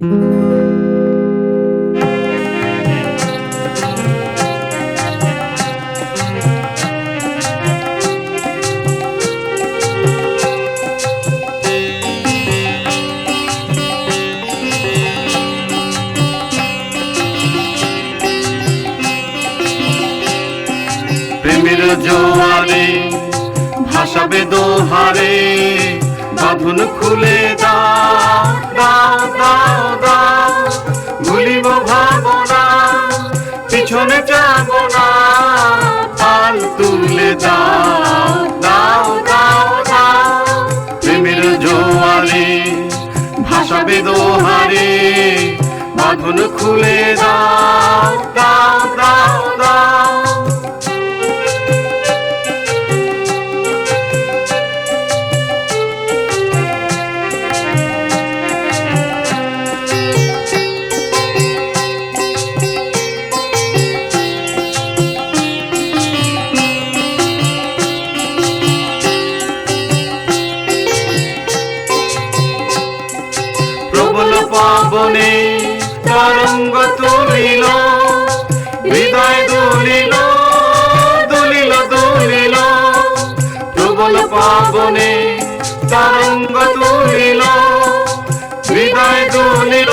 প্রেমের জোয়ারে ভাসাবে দোহারে বাঁধন খুলে দাও দাও দাও পিছনে যাব না, পাল তুলে দাও দাও দাও প্রেমের জোয়ারে ভাসাবে দোহারে বাঁধন খুলে দাও দাও দাও পাবনে তরঙ্গ তুলিল হৃদয় দুলিল দুলিল দুলিল প্রবল পাবনে তরঙ্গ তুলিল হৃদয় দুলিল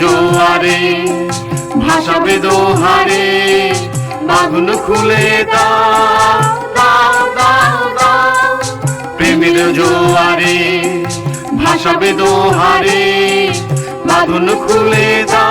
জোয়ারে ভাসাবে দোহারে বাঁধন খুলে প্রেমের জোয়ারে ভাসাবে দোহারে বাঁধন খুলে দাও